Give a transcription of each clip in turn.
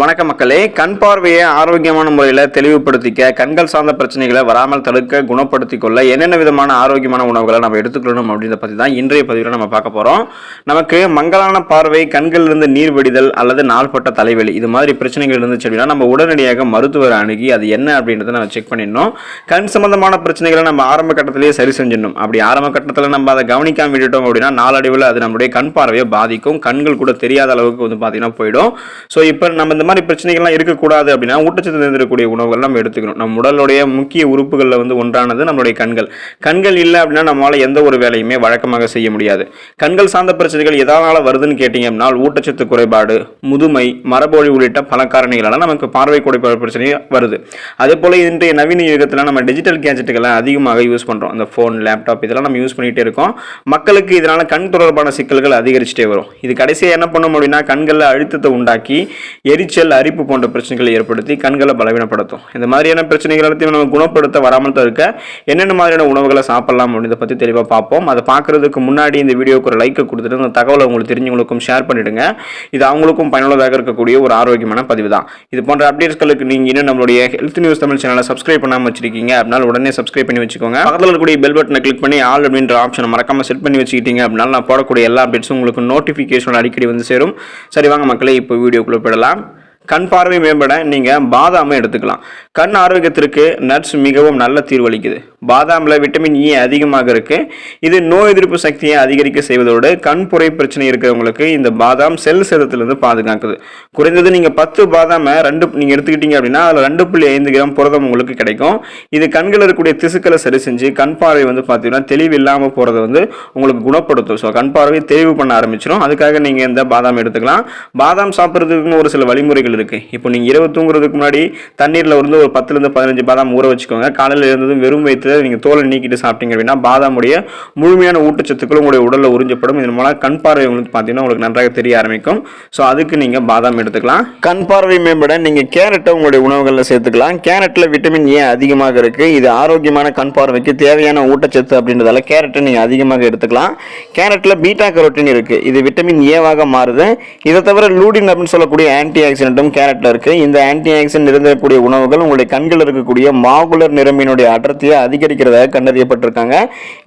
வணக்க மக்களே. கண் பார்வையை ஆரோக்கியமான முறையில் தெளிவுபடுத்திக்க கண்கள் சார்ந்த பிரச்சனைகளை வராமல் தடுக்க குணப்படுத்திக் கொள்ள என்னென்ன விதமான ஆரோக்கியமான உணவுகளை நம்ம எடுத்துக்கணும் அப்படின்றத பற்றி தான் இன்றைய பதிவில் நம்ம பார்க்க போகிறோம் நமக்கு மங்கலான பார்வை கண்களிலிருந்து நீர் வடிதல் அல்லது நாள்பட்ட தலைவலி இது மாதிரி பிரச்சனைகள் இருந்துச்சு அப்படின்னா நம்ம உடனடியாக மருத்துவரை அணுகி அது என்ன அப்படின்றத நம்ம செக் பண்ணிடணும். கண் சம்பந்தமான பிரச்சனைகளை நம்ம ஆரம்ப கட்டத்திலேயே சரி செஞ்சிடணும். அப்படி ஆரம்ப கட்டத்தில் நம்ம அதை கவனிக்காம விட்டுட்டோம் அப்படின்னா நாளடைவில் அது நம்மளுடைய கண் பார்வையை பாதிக்கும். கண்கள் கூட தெரியாத அளவுக்கு வந்து பார்த்திங்கன்னா போயிடும். ஸோ இப்போ நம்ம இந்த மாதிரி பிரச்சனைகள்லாம் இருக்கக்கூடாது அப்படின்னா ஊட்டச்சத்து நிறைந்திருக்கக்கூடிய உணவுகள் நம்ம எடுத்துக்கணும். நம்ம உடலுடைய முக்கிய உறுப்புகளில் வந்து ஒன்றானது நம்மளுடைய கண்கள். கண்கள் இல்லை அப்படின்னா நம்மளால் எந்த ஒரு வேலையுமே வழக்கமாக செய்ய முடியாது. கண்கள் சார்ந்த பிரச்சனைகள் எதனால வருதுன்னு கேட்டீங்க அப்படின்னா ஊட்டச்சத்து குறைபாடு முதுமை மரபொழி உள்ளிட்ட பல காரணிகளால் நமக்கு பார்வை குறைபாடு பிரச்சனை வருது. அதே போல இன்றைய நவீன யுகத்தில் நம்ம டிஜிட்டல் கேஜெட்டுகளை அதிகமாக யூஸ் பண்ணுறோம் அந்த ஃபோன் லேப்டாப் இதெல்லாம் நம்ம யூஸ் பண்ணிகிட்டே இருக்கோம். மக்களுக்கு இதனால் கண் தொடர்பான சிக்கல்கள் அதிகரிச்சுட்டே வரும். இது கடைசியாக என்ன பண்ணும் அப்படின்னா கண்களில் அழுத்தத்தை உண்டாக்கி எரிச்சல் அரிப்பு போன்ற பிரச்சனைகளை ஏற்படுத்தி கண்களை பலவீனப்படுத்தும். இந்த மாதிரியான பிரச்சனைகள் எல்லாத்தையும் நம்ம குணப்படுத்த வராமல் தவிர்க்க என்னென்ன மாதிரியான உணவுகளை சாப்பிடலாம் அப்படின்றத பற்றி தெளிவாக பார்ப்போம். அதை பார்க்கறதுக்கு முன்னாடி இந்த வீடியோக்கு ஒரு லைக்கை கொடுத்துட்டு அந்த தகவலை உங்களுக்கு தெரிஞ்சவங்களுக்கும் ஷேர் பண்ணிவிடுங்க இது அவங்களுக்கும் பயனுள்ளதாக இருக்கக்கூடிய ஒரு ஆரோக்கியமான பதிவு தான். இது போன்ற அப்டேட்ஸ்களுக்கு நீங்கள் இன்னும் நம்மளுடைய ஹெல்த் நியூஸ் தமிழ் சேனலை சப்ஸ்கிரைப் பண்ணாமல் வச்சிருக்கீங்க அப்படின்னா உடனே சப்ஸ்கிரைப் பண்ணி வச்சுக்கோங்க. பக்கத்தில் இருக்கக்கூடிய பெல் பட்டனை கிளிக் பண்ணி ஆல் அப்படின்ற ஆப்ஷனை மறக்காமல் செட் பண்ணி வச்சுக்கிட்டீங்க அப்படின்னா நான் போடக்கூடிய எல்லா அப்டேட்ஸும் உங்களுக்கு நோட்டிஃபிகேஷன் அடிக்கடி வந்து சேரும். சரி வாங்க மக்களே இப்போ வீடியோக்குள்ளே போயிடலாம். கண் பார்வை மேம்பட நீங்கள் பாதாமை எடுத்துக்கலாம். கண் ஆரோக்கியத்திற்கு நட்ஸ் மிகவும் நல்ல தீர்வளிக்குது. பாதாமில் விட்டமின் இ அதிகமாக இருக்குது இது நோய் எதிர்ப்பு சக்தியை அதிகரிக்க செய்வதோடு கண் புரை பிரச்சனை இருக்கிறவங்களுக்கு இந்த பாதாம் செல் சேதத்திலிருந்து பாதுகாக்குது. குறைந்தது நீங்கள் பத்து பாதாமை ரெண்டு நீங்கள் எடுத்துக்கிட்டீங்க அப்படின்னா அதில் ரெண்டு புள்ளி ஐந்து கிராம் புரதம் உங்களுக்கு கிடைக்கும். இது கண்களில் இருக்கக்கூடிய திசுக்களை சரி செஞ்சு கண் பார்வை வந்து பார்த்தீங்கன்னா தெளிவு இல்லாமல் போகிறத வந்து உங்களுக்கு குணப்படுத்தும். ஸோ கண் பார்வை தெளிவு பண்ண ஆரம்பிச்சிடும் அதுக்காக நீங்கள் இந்த பாதாம் எடுத்துக்கலாம். பாதாம் சாப்பிட்றதுக்குன்னு ஒரு சில வழிமுறைகள் இருக்கு. இப்போ நீங்கள் இரவு தூங்குறதுக்கு முன்னாடி தண்ணீரில் வந்து ஒரு பத்துலேருந்து பதினஞ்சு பாதாம் ஊற வச்சுக்கோங்க. காலையில் இருந்ததும் வெறும் வயிற்றுல நீங்கள் தோலை நீக்கிட்டு சாப்பிட்டீங்க அப்படின்னா பாதாமுடைய முழுமையான ஊட்டச்சத்துக்கள் உங்களுடைய உடலில் உறிஞ்சப்படும். இதன் மூலம் கண் பார்வை உங்களுக்கு பார்த்தீங்கன்னா உங்களுக்கு நன்றாக தெரிய ஆரம்பிக்கும். ஸோ அதுக்கு நீங்கள் பாதாம் எடுத்துக்கலாம். கண் பார்வை மேம்பட நீங்கள் கேரட்டை உங்களுடைய உணவுகளில் சேர்த்துக்கலாம். கேரட்டில் விட்டமின் ஏ அதிகமாக இருக்கு. இது ஆரோக்கியமான கண் பார்வைக்கு தேவையான ஊட்டச்சத்து அப்படின்றதால கேரட்டை நீங்கள் அதிகமாக எடுத்துக்கலாம். கேரட்டில் பீட்டா கரோட்டின் இருக்கு. இது விட்டமின் ஏவாக மாறுது. இதை தவிர லூடின் அப்படின்னு சொல்லக்கூடிய ஆன்டி ஆக்சிடென்ட்டும் கேரட்டில் இருக்கு. இந்த ஆன்டி ஆக்சிடென்ட் இருந்தக்கூடிய உணவுகள் உங்களுடைய கண்களில் இருக்கக்கூடிய மாகுலர் நிறமினுடைய அடர்த்தியை அதிகரிக்கிறதாக கண்டறியப்பட்டிருக்காங்க.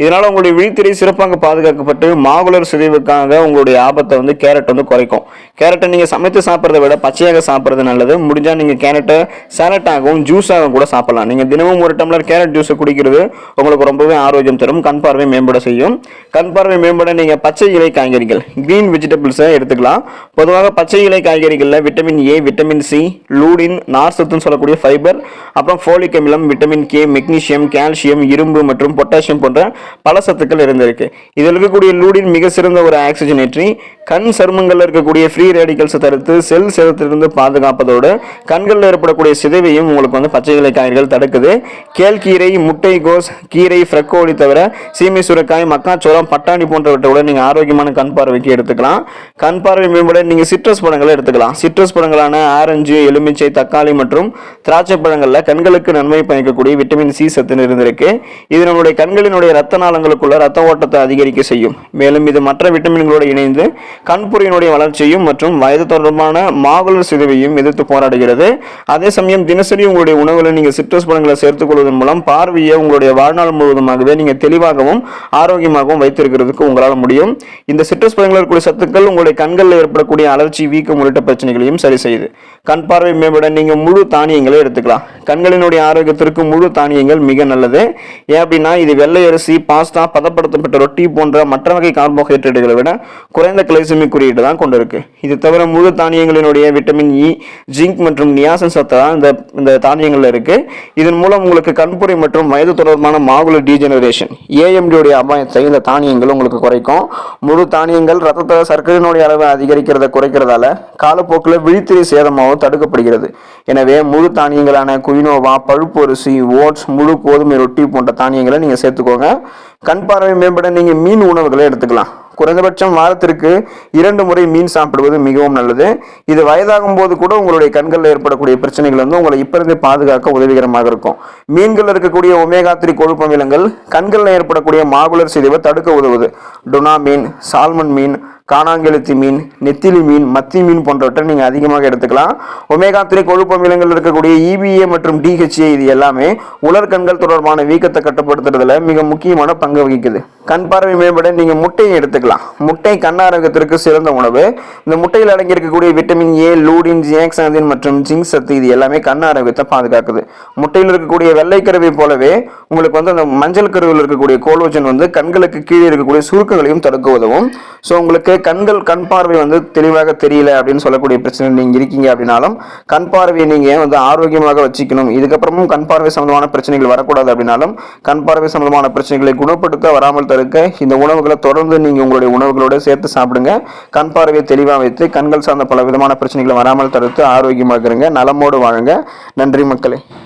இதனால் உங்களுடைய விழித்திரை சிறப்பாக பாதுகாக்கப்பட்டு மாகுலர் சிதைவுக்காக உங்களுடைய ஆபத்தை வந்து கேரட் வந்து குறைக்கும். கேரட்டை நீங்கள் சமைத்து சாப்பிட்றத விட பச்சையாக சாப்பிட்றது நல்லது. முடிஞ்சால் நீங்கள் கேரட்டை சேலட்டாகவும் ஜூஸாகவும் கூட சாப்பிடலாம். நீங்கள் தினமும் ஒரு டம்ளர் கேரட் ஜூஸை குடிக்கிறது உங்களுக்கு ரொம்பவே ஆரோக்கியம் தரும். கண் பார்வை மேம்பட செய்யும். கண் பார்வை மேம்பட நீங்கள் பச்சை இலை காய்கறிகள் கிரீன் வெஜிடபிள்ஸை எடுத்துக்கலாம். பொதுவாக பச்சை இலை காய்கறிகளில் vitamin A vitamin C lutein நார் சத்துன்னு சொல்லக்கூடிய ஃபைபர் அப்புறம் ஃபோலிக் அமிலம் விட்டமின் கே மெக்னீசியம் கால்சியம் இரும்பு மற்றும் பொட்டாசியம் போன்ற பல சத்துக்கள் இருந்திருக்கு. இதில் இருக்கக்கூடிய லூடின் மிக சிறந்த ஒரு ஆக்சிஜனேற்றி கண் சருமங்களில் இருக்கக்கூடிய ஃப்ரீ ரேடிக்கல்ஸை தடுத்து செல் சேதத்திலிருந்து பாதுகாப்பதோடு கண்களில் ஏற்படக்கூடிய சிதைவையும் உங்களுக்கு வந்து பச்சை இலை காய்கறிகள் தடுக்குது. கேழ்கீரை முட்டைகோஸ் கீரை ஃப்ரெக்கோலி தவிர சீமை சுரக்காய் மக்காச்சோளம் பட்டாணி போன்றவற்றோட நீங்கள் ஆரோக்கியமான கண் பார்வைக்கு எடுத்துக்கலாம். கண் பார்வை மேம்பட நீங்கள் சிட்ரஸ் பழங்களை எடுத்துக்கலாம். சிட்ரஸ் பழங்களான ஆரஞ்சு எலுமிச்சை தக்காளி மற்றும் திராட்சை பழங்களில் கண்களுக்கு நன்மை பயக்கக்கூடிய விட்டமின் சி சத்து இருந்திருக்கு. இது நம்மளுடைய கண்களினுடைய ரத்த நாளங்களுக்குள்ள ரத்த ஓட்டத்தை அதிகரிக்க செய்யும். மேலும் இது மற்ற விட்டமின்களோடு இணைந்து கண்புரியினுடைய வளர்ச்சியும் மற்றும் வயது தொடர்பான மாகுலர் சிதைவையும் எதிர்த்து போராடுகிறது. அதே சமயம் தினசரி உங்களுடைய உணவுகளை நீங்கள் சிட்ரஸ் பழங்களை சேர்த்துக் கொள்வதன் மூலம் பார்வையை உங்களுடைய வாழ்நாள் முழுவதுமாகவே நீங்கள் தெளிவாகவும் ஆரோக்கியமாகவும் வைத்திருக்கிறதுக்கு உங்களால் முடியும். இந்த சிட்ரஸ் பழங்களில் இருக்கக்கூடிய சத்துக்கள் உங்களுடைய கண்களில் ஏற்படக்கூடிய அலர்ச்சி வீக்கம் உள்ளிட்ட பிரச்சனைகளையும் சரி செய்யுது. கண் பார்வை மேம்பட நீங்கள் முழு தானியங்களை எடுத்துக்கலாம். கண்களினுடைய ஆரோக்கியத்திற்கு முழு தானியங்கள் மிக நல்லது. ஏன் அப்படின்னா இது வெள்ளை அரிசி பாஸ்தா பதப்படுத்தப்பட்ட ரொட்டி போன்ற மற்ற வகை கார்போஹைட்ரேட்டுகளை விட குறைந்த கிளைசமிக் குறியீடு தான் கொண்டிருக்கு. இது தவிர முழு தானியங்களினுடைய விட்டமின் இ ஜிங்க் மற்றும் நியாசன் சத்து தான் இந்த இந்த தானியங்களில் இருக்கு. இதன் மூலம் உங்களுக்கு கண்புரை மற்றும் வயது தொடர்பான மாகுல டீஜெனரேஷன் ஏஎம்டியுடைய அபாயத்தை இந்த தானியங்கள் உங்களுக்கு குறைக்கும். முழு தானியங்கள் ரத்தத்தில் சர்க்கரையினுடைய அளவை அதிகரிக்கிறத குறைக்கிறதால காலப்போக்கில் விழித்திரை சேதமாகவும் தடுக்கப்படுகிறது. எனவே முழு தானியங்களான குயினோவா பழுப்பு அரிசி ஓட்ஸ் முழு கோதுமை ரொட்டி போன்ற தானியங்களை நீங்கள் சேர்த்துக்கோங்க. கண் பார்வை மேம்பட நீங்கள் மீன் உணவுகளை எடுத்துக்கலாம். குறைந்தபட்சம் வாரத்திற்கு இரண்டு முறை மீன் சாப்பிடுவது மிகவும் நல்லது. இது வயதாகும் போது கூட உங்களுடைய கண்களில் ஏற்படக்கூடிய பிரச்சனைகள் வந்து உங்களை இப்ப இருந்தே பாதுகாக்க உதவிகரமாக இருக்கும். மீன்கள் இருக்கக்கூடிய ஒமேகா த்ரீ கொழுப்பு அமிலங்கள் கண்களில் ஏற்படக்கூடிய மாகுலர் சிதைவை தடுக்க உதவுது. டொனா மீன் சால்மன் மீன் காணாங்கெழுத்தி மீன் நெத்திலி மீன் மத்தி மீன் போன்றவற்றை நீங்கள் அதிகமாக எடுத்துக்கலாம். ஒமேகா த்ரீ கொழுப்பு அமிலங்கள் இருக்கக்கூடிய இபிஏ மற்றும் டிஹெச்ஏ இது எல்லாமே உலர் கண்கள் தொடர்பான வீக்கத்தை கட்டுப்படுத்துறதுல மிக முக்கியமான பங்கு வகிக்குது. கண் பார்வை மேம்பட நீங்கள் முட்டையை எடுத்துக்கலாம். முட்டை கண் ஆரோக்கியத்திற்கு சிறந்த உணவு. இந்த முட்டையில் அடங்கியிருக்கக்கூடிய விட்டமின் ஏ லூடின் ஜியாக்சாந்தின் மற்றும் ஜிங்க் சத்து இது எல்லாமே கண் ஆரோக்கியத்தை பாதுகாக்குது. முட்டையில் இருக்கக்கூடிய வெள்ளை கருவை போலவே உங்களுக்கு வந்து அந்த மஞ்சள் கருவில் இருக்கக்கூடிய கோலோஜன் வந்து கண்களுக்கு கீழே இருக்கக்கூடிய சுருக்கங்களையும் தடுக்க உதவும். ஸோ உங்களுக்கு கண்கள் கண் பார்வை வந்து தெளிவாக தெரியல அப்படின்னு சொல்லக்கூடிய பிரச்சனை நீங்கள் இருக்கீங்க அப்படின்னாலும் கண் பார்வையை நீங்கள் வந்து ஆரோக்கியமாக வச்சுக்கணும்? இதுக்கப்புறமும் கண் பார்வை சம்பந்தமான பிரச்சனைகள் வரக்கூடாது அப்படின்னாலும் கண் பார்வை சம்பந்தமான பிரச்சனைகளை குணப்படுத்த வராமல் தடுக்க இந்த உணவுகளை தொடர்ந்து நீங்கள் உங்களுடைய உணவுகளோடு சேர்த்து சாப்பிடுங்க. கண் பார்வையை தெளிவாக வைத்து கண்கள் சார்ந்த பல விதமான பிரச்சனைகளை வராமல் தடுத்து ஆரோக்கியமாக இருங்க நலமோடு வாழுங்க. நன்றி மக்களே.